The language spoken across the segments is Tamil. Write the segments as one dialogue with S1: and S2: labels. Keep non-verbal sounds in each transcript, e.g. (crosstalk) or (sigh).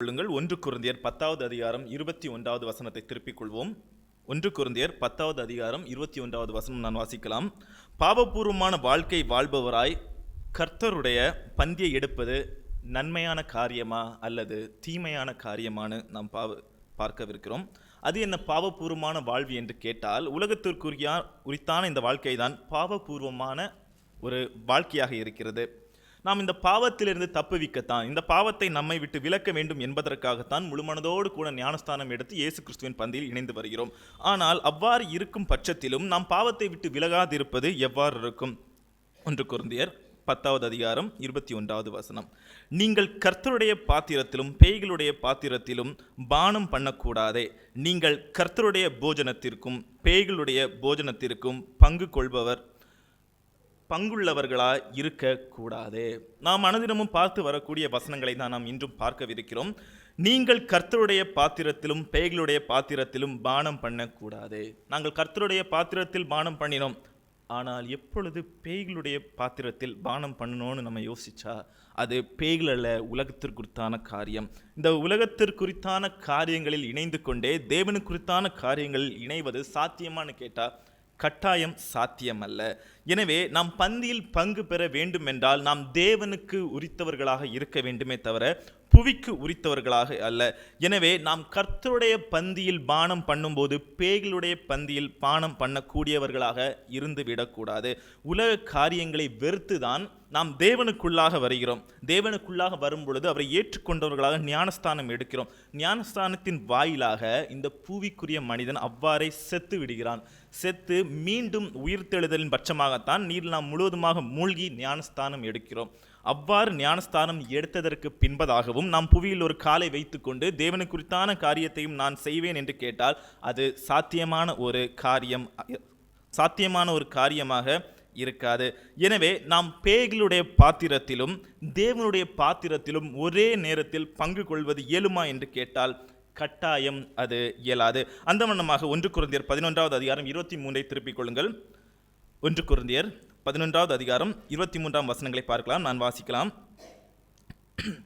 S1: கொள்ளுங்கள். ஒன்று குருந்தியர் பத்தாவது அதிகாரம் இருபத்தி ஒன்றாவது வசனத்தை திருப்பிக் கொள்வோம். ஒன்று குருந்தியர் பத்தாவது அதிகாரம் இருபத்தி ஒன்றாவது வசனம் நான் வாசிக்கலாம். பாவபூர்வமான வாழ்க்கை வாழ்பவராய் கர்த்தருடைய பந்தியை எடுப்பது நன்மையான காரியமா அல்லது தீமையான காரியமானு நாம் பாவ பார்க்கவிருக்கிறோம். அது என்ன பாவபூர்வமான வாழ்வு என்று கேட்டால் உலகத்திற்குரிய உரித்தான இந்த வாழ்க்கை தான் பாவபூர்வமான ஒரு வாழ்க்கையாக இருக்கிறது. நாம் இந்த பாவத்திலிருந்து தப்புவிக்கத்தான். இந்த பாவத்தை நம்மை விட்டு விலக்க வேண்டும் என்பதற்காகத்தான் முழுமனதோடு கூட ஞானஸ்தானம் எடுத்து இயேசு கிறிஸ்துவின் பந்தியில் இணைந்து வருகிறோம். ஆனால் அவ்வாறு இருக்கும் பட்சத்திலும் நாம் பாவத்தை விட்டு விலகாதிருப்பது எவ்வாறு இருக்கும்? ஒன்று குருந்தியர் பத்தாவது அதிகாரம் இருபத்தி ஒன்றாவது வசனம். நீங்கள் கர்த்தருடைய பாத்திரத்திலும் பேய்களுடைய பாத்திரத்திலும் பானம் பண்ணக்கூடாதே. நீங்கள் கர்த்தருடைய போஜனத்திற்கும் பேய்களுடைய போஜனத்திற்கும் பங்கு கொள்பவர் பங்குள்ளவர்களாக இருக்கக்கூடாது. நாம் அனுதினமும் பார்த்து வரக்கூடிய வசனங்களை தான் நாம் இன்றும் பார்க்கவிருக்கிறோம். நீங்கள் கர்த்தருடைய பாத்திரத்திலும் பேய்களுடைய பாத்திரத்திலும் பானம் பண்ணக்கூடாது. நாங்கள் கர்த்தருடைய பாத்திரத்தில் பானம் பண்ணினோம். ஆனால் எப்பொழுது பேய்களுடைய பாத்திரத்தில் பானம் பண்ணணும்னு நம்ம யோசிச்சா அது பேய்கள் அல்ல உலகத்திற்குறித்தான காரியம். இந்த உலகத்திற்குறித்தான காரியங்களில் இணைந்து கொண்டே தேவனுக்குறித்தான காரியங்களில் இணைவது சாத்தியமான்னு கேட்டால் கட்டாயம் சாத்தியமல்ல. எனவே நாம் பந்தியில் பங்கு பெற வேண்டுமென்றால் நாம் தேவனுக்கு உரித்தவர்களாக இருக்க வேண்டுமே தவிர புவிக்கு உரித்தவர்களாக அல்ல. எனவே நாம் கர்த்தருடைய பந்தியில் பானம் பண்ணும்போது பேய்களுடைய பந்தியில் பானம் பண்ணக்கூடியவர்களாக இருந்து விடக்கூடாது உலக காரியங்களை வெறுத்து தான் நாம் தேவனுக்குள்ளாக வருகிறோம். தேவனுக்குள்ளாக வரும் பொழுது அவரை ஏற்றுக்கொண்டவர்களாக ஞானஸ்தானம் எடுக்கிறோம். ஞானஸ்தானத்தின் வாயிலாக இந்த பூவிக்குரிய மனிதன் அவ்வாறே செத்து விடுகிறான். செத்து மீண்டும் உயிர்த்தெழுதலின் பட்சமாகத்தான் நீர் நாம் முழுவதுமாக மூழ்கி ஞானஸ்தானம் எடுக்கிறோம். அவ்வாறு ஞானஸ்தானம் எடுத்ததற்கு பின்பதாகவும் நாம் புவியில் ஒரு காலை வைத்துக்கொண்டு தேவனு குறித்தான காரியத்தையும் நான் செய்வேன் என்று கேட்டால் அது சாத்தியமான ஒரு காரியம் சாத்தியமான ஒரு காரியமாக இருக்காது. எனவே நாம் பேய்களுடைய பாத்திரத்திலும் தேவனுடைய பாத்திரத்திலும் ஒரே நேரத்தில் பங்கு கொள்வது இயலுமா என்று கேட்டால் கட்டாயம் அது இயலாது. அந்த வண்ணமாக ஒன்று குருந்தியர் பதினொன்றாவது அதிகாரம் இருபத்தி மூன்றை திருப்பிக் கொள்ளுங்கள். ஒன்று குருந்தியர் பதினொன்றாவது அதிகாரம் இருபத்தி மூன்றாம் வசனங்களை பார்க்கலாம் நான் வாசிக்கலாம். (clears throat)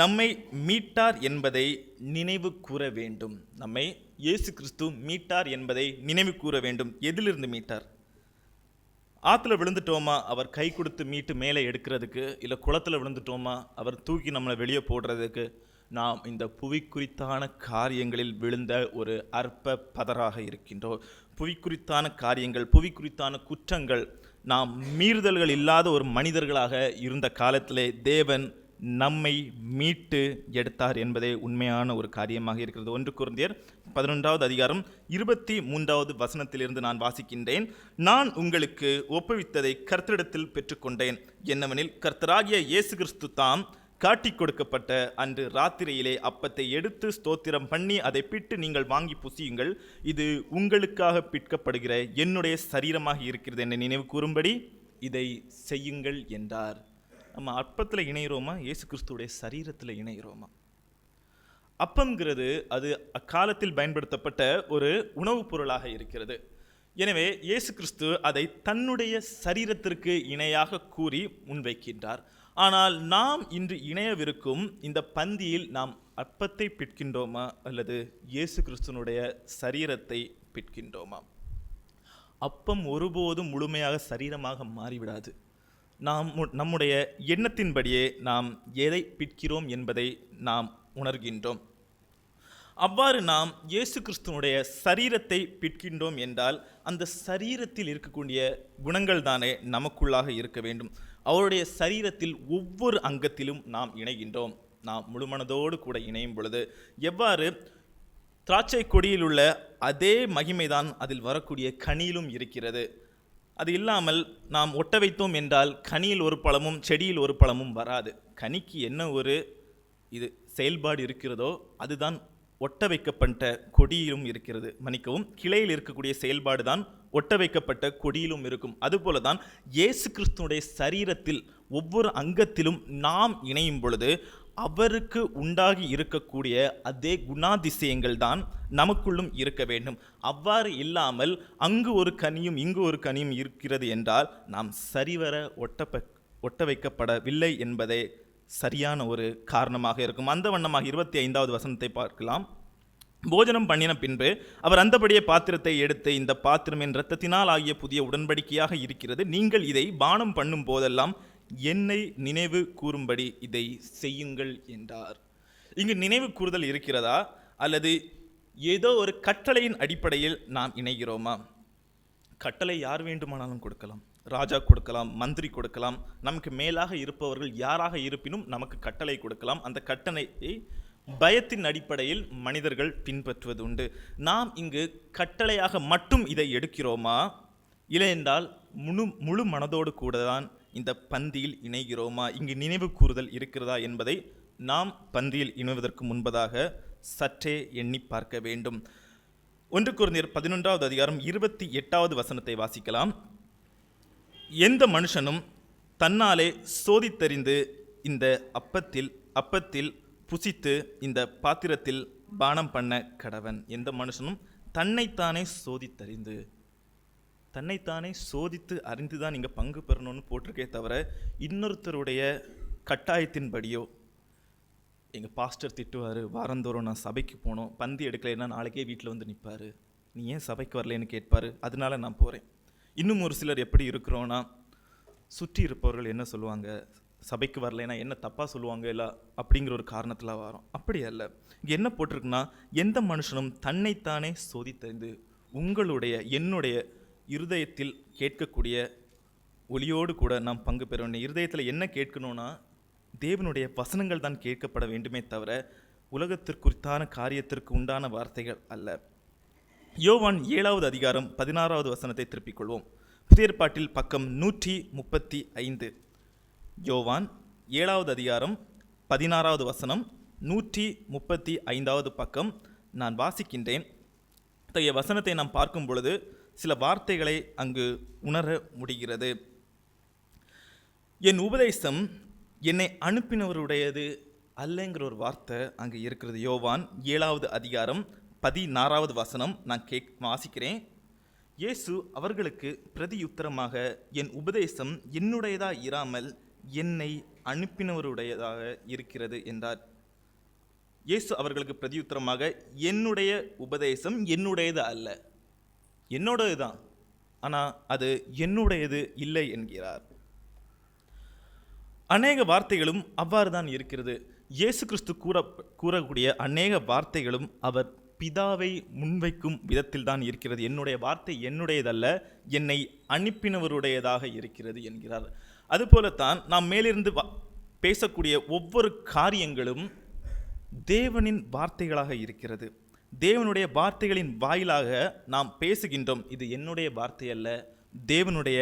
S1: நம்மை மீட்டார் என்பதை நினைவு கூற வேண்டும். நம்மை இயேசு கிறிஸ்து மீட்டார் என்பதை நினைவு கூற வேண்டும். எதிலிருந்து மீட்டார்? ஆற்றுல விழுந்துட்டோமா? அவர் கை கொடுத்து மீட்டு மேலே எடுக்கிறதுக்கு இல்லை குளத்தில் விழுந்துட்டோமா? அவர் தூக்கி நம்மளை வெளியே போடுறதுக்கு நாம் இந்த புவிக்குறித்தான காரியங்களில் விழுந்த ஒரு அற்ப பதராக இருக்கின்றோம். புவிக்குறித்தான காரியங்கள் புவிக்குறித்தான குற்றங்கள் நாம் மீறுதல்கள் இல்லாத ஒரு மனிதர்களாக இருந்த காலத்திலே தேவன் நம்மை மீட்டு எடுத்தார் என்பதே உண்மையான ஒரு காரியமாக இருக்கிறது. ஒன்று குருந்தியர் பதினொன்றாவது அதிகாரம் இருபத்தி மூன்றாவது வசனத்திலிருந்து நான் வாசிக்கின்றேன். நான் உங்களுக்கு ஒப்புவித்ததை கர்த்தரிடத்தில் பெற்றுக்கொண்டேன். என்னவெனில் கர்த்தராகிய இயேசு கிறிஸ்து தாம் காட்டிக் கொடுக்கப்பட்ட அன்று ராத்திரியிலே அப்பத்தை எடுத்து ஸ்தோத்திரம் பண்ணி அதை பிட்டு நீங்கள் வாங்கி புசியுங்கள். இது உங்களுக்காக பிற்கப்படுகிற என்னுடைய சரீரமாக இருக்கிறது என்னை நினைவு கூறும்படி இதை செய்யுங்கள் என்றார். நம்ம அப்பத்தில் இணைகிறோமா இயேசு கிறிஸ்துடைய சரீரத்தில் இணைகிறோமா அப்பங்கிறது அது அக்காலத்தில் பயன்படுத்தப்பட்ட ஒரு உணவுப் பொருளாக இருக்கிறது. எனவே இயேசு கிறிஸ்து அதை தன்னுடைய சரீரத்திற்கு இணையாக கூறி முன்வைக்கின்றார். ஆனால் நாம் இன்று இணையவிருக்கும் இந்த பந்தியில் நாம் அப்பத்தை பிற்கின்றோமா அல்லது இயேசு கிறிஸ்துனுடைய சரீரத்தை பிற்கின்றோமா அப்பம் ஒருபோதும் முழுமையாக சரீரமாக மாறிவிடாது. நாம் மு- நம்முடைய எண்ணத்தின்படியே நாம் எதை பிற்கிறோம் என்பதை நாம் உணர்கின்றோம். அவ்வாறு நாம் இயேசு கிறிஸ்துவனுடைய சரீரத்தை பிற்கின்றோம் என்றால் அந்த சரீரத்தில் இருக்கக்கூடிய குணங்கள் தானே நமக்குள்ளாக இருக்க வேண்டும். அவருடைய சரீரத்தில் ஒவ்வொரு அங்கத்திலும் நாம் இணைகின்றோம். நாம் முழுமனதோடு கூட இணையும் பொழுது எவ்வாறு திராட்சை கொடியில் உள்ள அதே மகிமைதான் அதில் வரக்கூடிய கனியிலும் இருக்கிறது. அது இல்லாமல் நாம் ஒட்ட வைத்தோம் என்றால் கனியில் ஒரு பழமும் செடியில் ஒரு பழமும் வராது. கனிக்கு என்ன ஒரு இது செயல்பாடு இருக்கிறதோ அதுதான் ஒட்ட வைக்கப்பட்ட கொடியிலும் இருக்கிறது. மன்னிக்கவும் கிளையில் இருக்கக்கூடிய செயல்பாடு தான் ஒட்ட வைக்கப்பட்ட கொடியிலும் இருக்கும். அதுபோல தான் இயேசு கிறிஸ்துனுடைய சரீரத்தில் ஒவ்வொரு அங்கத்திலும் நாம் இணையும் பொழுது அவருக்கு உண்டாகி இருக்கக்கூடிய அதே குணாதிசயங்கள் தான் நமக்குள்ளும் இருக்க வேண்டும். அவ்வாறு இல்லாமல் அங்கு ஒரு கனியும் இங்கு ஒரு கனியும் இருக்கிறது என்றால் நாம் சரிவர ஒட்டப்ப ஒட்ட வைக்கப்படவில்லை என்பதே சரியான ஒரு காரணமாக இருக்கும். அந்த வண்ணமாக இருபத்தி ஐந்தாவது வசனத்தை பார்க்கலாம். போஜனம் பண்ணின பின்பு அவர் அந்தபடியே பாத்திரத்தை எடுத்து இந்த பாத்திரம் என் இரத்தத்தினால் ஆகிய புதிய உடன்படிக்கையாக இருக்கிறது. நீங்கள் இதை பானம் பண்ணும் போதெல்லாம் என்னை நினைவு கூறும்படி இதை செய்யுங்கள் என்றார். இங்கு நினைவு கூறுதல் இருக்கிறதா? அல்லது ஏதோ ஒரு கட்டளையின் அடிப்படையில் நாம் இணைகிறோமா? கட்டளை யார் வேண்டுமானாலும் கொடுக்கலாம். ராஜா கொடுக்கலாம் மந்திரி கொடுக்கலாம் நமக்கு மேலாக இருப்பவர்கள் யாராக இருப்பினும் நமக்கு கட்டளை கொடுக்கலாம். அந்த கட்டளையை பயத்தின் அடிப்படையில் மனிதர்கள் பின்பற்றுவது உண்டு நாம் இங்கு கட்டளையாக மட்டும் இதை எடுக்கிறோமா? இல்லை என்றால் முழு முழு மனதோடு கூட தான் இந்த பந்தியில் இணைகிறோமா? இங்கு நினைவு கூறுதல் இருக்கிறதா என்பதை நாம் பந்தியில் இணைவதற்கு முன்பதாக சற்றே எண்ணி பார்க்க வேண்டும். ஒன்று குருந்தியர் பதினொன்றாவது அதிகாரம் இருபத்தி எட்டாவது வசனத்தை வாசிக்கலாம். எந்த மனுஷனும் தன்னாலே சோதித்தறிந்து இந்த அப்பத்தில் அப்பத்தில் புசித்து இந்த பாத்திரத்தில் பானம் பண்ண கடவன். எந்த மனுஷனும் தன்னைத்தானே சோதித்தறிந்து தன்னைத்தானே சோதித்து அறிந்து தான் நீங்கள் பங்கு பெறணும்னு போட்டிருக்கே தவிர இன்னொருத்தருடைய கட்டாயத்தின்படியோ எங்கள் பாஸ்டர் திட்டுவார் வாரந்தோறும் நான் சபைக்கு போனோம் பந்தி எடுக்கலைன்னா நாளைக்கே வீட்டில் வந்து நிற்பார் நீ ஏன் சபைக்கு வரலைன்னு கேட்பார்? அதனால நான் போகிறேன் இன்னும் ஒரு சிலர் எப்படி இருக்கிறோன்னா சுற்றி இருப்பவர்கள் என்ன சொல்லுவாங்க? சபைக்கு வரலைன்னா என்ன தப்பாக சொல்லுவாங்க இல்லை அப்படிங்கிற ஒரு காரணத்தில் வரோம். அப்படி அல்ல. இங்கே என்ன போட்டிருக்குன்னா எந்த மனுஷனும் தன்னைத்தானே சோதித்தறிந்து உங்களுடைய என்னுடைய இருதயத்தில் கேட்கக்கூடிய ஒளியோடு கூட நாம் பங்கு பெற வேண்டும். இருதயத்தில் என்ன கேட்கணும்னா தேவனுடைய வசனங்கள் தான் கேட்கப்பட வேண்டுமே தவிர உலகத்திற்குறித்தான காரியத்திற்கு உண்டான வார்த்தைகள் அல்ல. யோவான் ஏழாவது அதிகாரம் பதினாறாவது வசனத்தை திருப்பிக் கொள்வோம். புதியற்பாட்டில் பக்கம் நூற்றி முப்பத்தி ஐந்து. யோவான் ஏழாவது அதிகாரம் பதினாறாவது வசனம் நூற்றி முப்பத்தி ஐந்தாவது பக்கம் நான் வாசிக்கின்றேன். இத்தகைய வசனத்தை நாம் பார்க்கும் பொழுது சில வார்த்தைகளை அங்கு உணர முடிகிறது. என் உபதேசம் என்னை அனுப்பினவருடையது அல்லங்கிற ஒரு வார்த்தை அங்கே இருக்கிறது. யோவான் ஏழாவது அதிகாரம் பதினாறாவது வசனம் நான் கேக் வாசிக்கிறேன். இயேசு அவர்களுக்கு பிரதியுத்தரமாக என் உபதேசம் என்னுடையதாக இராமல் என்னை அனுப்பினவருடையதாக இருக்கிறது என்றார். இயேசு அவர்களுக்கு பிரதியுத்தரமாக என்னுடைய உபதேசம் என்னுடையது அல்ல. என்னோடது தான் ஆனால் அது என்னுடையது இல்லை என்கிறார். அநேக வார்த்தைகளும் அவ்வாறு தான் இருக்கிறது. இயேசு கிறிஸ்து கூற கூறக்கூடிய அநேக வார்த்தைகளும் அவர் பிதாவை முன்வைக்கும் விதத்தில் தான் இருக்கிறது. என்னுடைய வார்த்தை என்னுடையதல்ல என்னை அனுப்பினவருடையதாக இருக்கிறது என்கிறார். அதுபோலத்தான் நாம் மேலிருந்து பேசக்கூடிய ஒவ்வொரு காரியங்களும் தேவனின் வார்த்தைகளாக இருக்கிறது. தேவனுடைய வார்த்தைகளின் வாயிலாக நாம் பேசுகின்றோம். இது என்னுடைய வார்த்தை அல்ல தேவனுடைய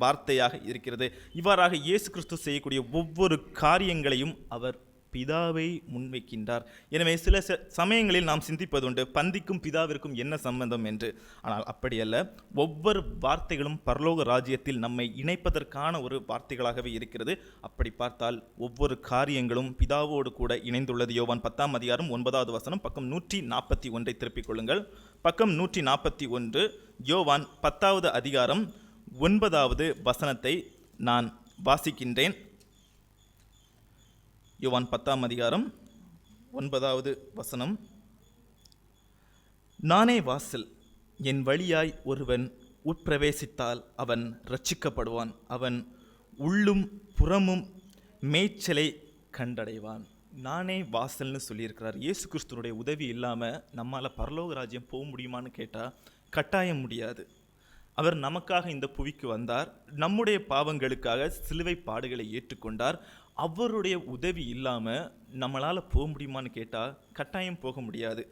S1: வார்த்தையாக இருக்கிறது. இவ்வாறாக இயேசு கிறிஸ்து செய்யக்கூடிய ஒவ்வொரு காரியங்களையும் அவர் பிதாவை முன்வைக்கின்றார். எனவே சில சமயங்களில் நாம் சிந்திப்பதுண்டு பந்திக்கும் பிதாவிற்கும் என்ன சம்பந்தம் என்று. ஆனால் அப்படியல்ல ஒவ்வொரு வார்த்தைகளும் பரலோக ராஜ்யத்தில் நம்மை இணைப்பதற்கான ஒரு வார்த்தைகளாகவே இருக்கிறது. அப்படி பார்த்தால் ஒவ்வொரு காரியங்களும் பிதாவோடு கூட இணைந்துள்ளது. யோவான் பத்தாம் அதிகாரம் ஒன்பதாவது வசனம் பக்கம் நூற்றி நாற்பத்தி ஒன்றை திருப்பிக் கொள்ளுங்கள். பக்கம் நூற்றி நாற்பத்தி ஒன்று யோவான் பத்தாவது அதிகாரம் ஒன்பதாவது வசனத்தை நான் வாசிக்கின்றேன். யுவான் பத்தாம் அதிகாரம் ஒன்பதாவது வசனம். நானே வாசல் என் வழியாய் ஒருவன் உட்பிரவேசித்தால் அவன் ரட்சிக்கப்படுவான் அவன் உள்ளும் புறமும் மேய்ச்சலை கண்டடைவான். நானே வாசல்னு சொல்லியிருக்கிறார். இயேசு கிறிஸ்துனுடைய உதவி இல்லாமல் நம்மால் பரலோக ராஜ்யம் போக முடியுமான்னு கேட்டால் கட்டாயம் முடியாது. அவர் நமக்காக இந்த புவிக்கு வந்தார். நம்முடைய பாவங்களுக்காக சிலுவை பாடுகளை ஏற்றுக்கொண்டார். அவருடைய உதவி இல்லாமல் நம்மளால் போக முடியுமான்னு கேட்டால் கட்டாயம் போக முடியாது.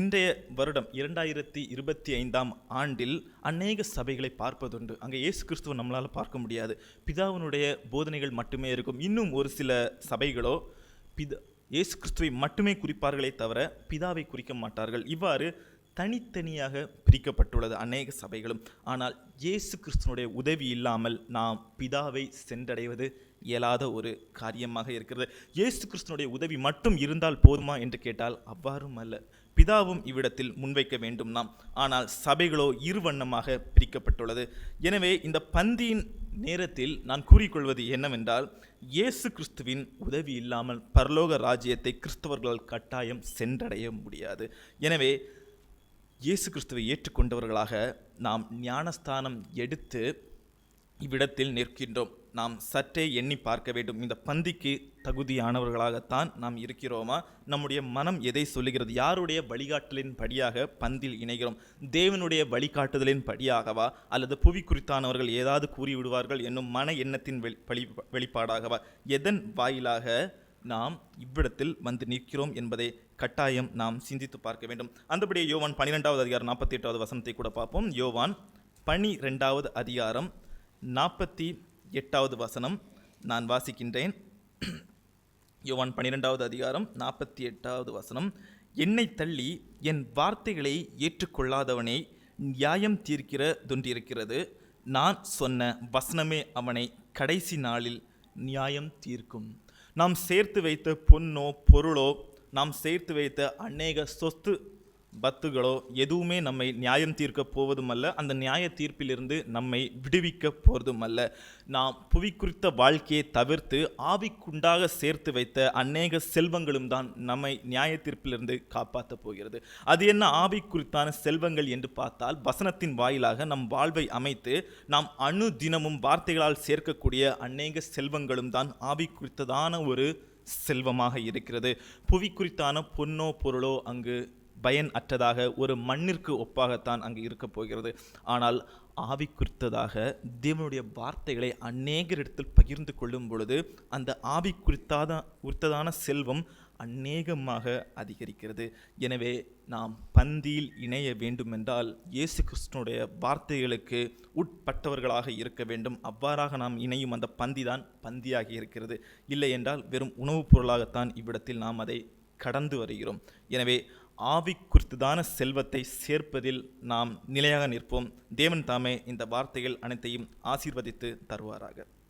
S1: இன்றைய வருடம் இரண்டாயிரத்தி இருபத்தி ஐந்தாம் ஆண்டில் அநேக சபைகளை பார்ப்பதுண்டு. அங்கே இயேசு கிறிஸ்துவை நம்மளால் பார்க்க முடியாது. பிதாவினுடைய போதனைகள் மட்டுமே இருக்கும். இன்னும் ஒரு சில சபைகளோ பிதா இயேசு கிறிஸ்துவை மட்டுமே குறிப்பார்களே தவிர பிதாவை குறிக்க மாட்டார்கள். இவ்வாறு தனித்தனியாக பிரிக்கப்பட்டுள்ளது அநேக சபைகளும். ஆனால் இயேசு கிறிஸ்துனுடைய உதவி இல்லாமல் நாம் பிதாவை சென்றடைவது இயலாத ஒரு காரியமாக இருக்கிறது. இயேசு கிறிஸ்துனுடைய உதவி மட்டும் இருந்தால் போதுமா என்று கேட்டால் அவ்வாறும் அல்ல. பிதாவும் இவ்விடத்தில் முன்வைக்க வேண்டும் நாம். ஆனால் சபைகளோ இருவண்ணமாக பிரிக்கப்பட்டுள்ளது. எனவே இந்த பந்தியின் நேரத்தில் நான் கூறிக்கொள்வது என்னவென்றால் இயேசு கிறிஸ்துவின் உதவி இல்லாமல் பரலோக ராஜ்யத்தை கிறிஸ்தவர்களால் கட்டாயம் சென்றடைய முடியாது. எனவே இயேசு கிறிஸ்துவை ஏற்றுக்கொண்டவர்களாக நாம் ஞானஸ்தானம் எடுத்து இவ்விடத்தில் நிற்கின்றோம். நாம் சற்றே எண்ணி பார்க்க வேண்டும். இந்த பந்திக்கு தகுதியானவர்களாகத்தான் நாம் இருக்கிறோமா? நம்முடைய மனம் எதை சொல்லுகிறது? யாருடைய வழிகாட்டலின் படியாக பந்தில் இணைகிறோம்? தேவனுடைய வழிகாட்டுதலின் படியாகவா? அல்லது புவி குறித்தானவர்கள் ஏதாவது கூறிவிடுவார்கள் என்னும் மன எண்ணத்தின் வெளி வெளிப்பாடாகவா? எதன் வாயிலாக நாம் இவ்விடத்தில் வந்து நிற்கிறோம் என்பதை கட்டாயம் நாம் சிந்தித்து பார்க்க வேண்டும். அந்தபடியே யோவான் பன்னிரெண்டாவது அதிகாரம் நாற்பத்தி எட்டாவது வசனத்தை கூட பார்ப்போம். யோவான் பனிரெண்டாவது அதிகாரம் நாற்பத்தி எட்டாவது வசனம் நான் வாசிக்கின்றேன். யோவான் பன்னிரெண்டாவது அதிகாரம் நாற்பத்தி எட்டாவது வசனம். என்னை தள்ளி என் வார்த்தைகளை ஏற்றுக்கொள்ளாதவனை நியாயம் தீர்க்கிற தொன்றிருக்கிறது நான் சொன்ன வசனமே அவனை கடைசி நாளில் நியாயம் தீர்க்கும். நாம் சேர்த்து வைத்த பொன்னோ பொருளோ நாம் சேர்த்து வைத்த அநேக சொத்து பத்துகளோ எதுவுமே நம்மை நியாயம் தீர்க்க போவதுமல்ல அந்த நியாய தீர்ப்பிலிருந்து நம்மை விடுவிக்க போவதுமல்ல நாம் புவி குறித்த வாழ்க்கையை தவிர்த்து ஆவிக்குண்டாக சேர்த்து வைத்த அநேக செல்வங்களும் தான் நம்மை நியாய தீர்ப்பிலிருந்து காப்பாற்றப் போகிறது. அது என்ன ஆவி குறித்தான செல்வங்கள் என்று பார்த்தால் வசனத்தின் வாயிலாக நம் வாழ்வை அமைத்து நாம் அணு தினமும் வார்த்தைகளால் சேர்க்கக்கூடிய அநேக செல்வங்களும் தான் ஆவி குறித்ததான ஒரு செல்வமாக இருக்கிறது. புவி குறித்தான பொன்னோ பொருளோ அங்கு பயன் அற்றதாக ஒரு மண்ணிற்கு ஒப்பாகத்தான் அங்கு இருக்கப் போகிறது. ஆனால் ஆவி குறித்ததாக தேவனுடைய வார்த்தைகளை அநேகர் இடத்தில் பகிர்ந்து கொள்ளும் பொழுது அந்த ஆவி குறித்தாத குறித்ததான செல்வம் அநேகமாக அதிகரிக்கிறது. எனவே நாம் பந்தியில் இணைய வேண்டுமென்றால் இயேசு கிறிஸ்துனுடைய வார்த்தைகளுக்கு உட்பட்டவர்களாக இருக்க வேண்டும். அவ்வாறாக நாம் இணையும் அந்த பந்தி தான் பந்தியாகி இருக்கிறது. இல்லை என்றால் வெறும் உணவுப் பொருளாகத்தான் இவ்விடத்தில் நாம் அதை கடந்து வருகிறோம். எனவே ஆவி செல்வத்தை சேர்ப்பதில் நாம் நிலையாக நிற்போம். தேவன் தாமே இந்த வார்த்தைகள் அனைத்தையும் ஆசீர்வதித்து தருவாராக.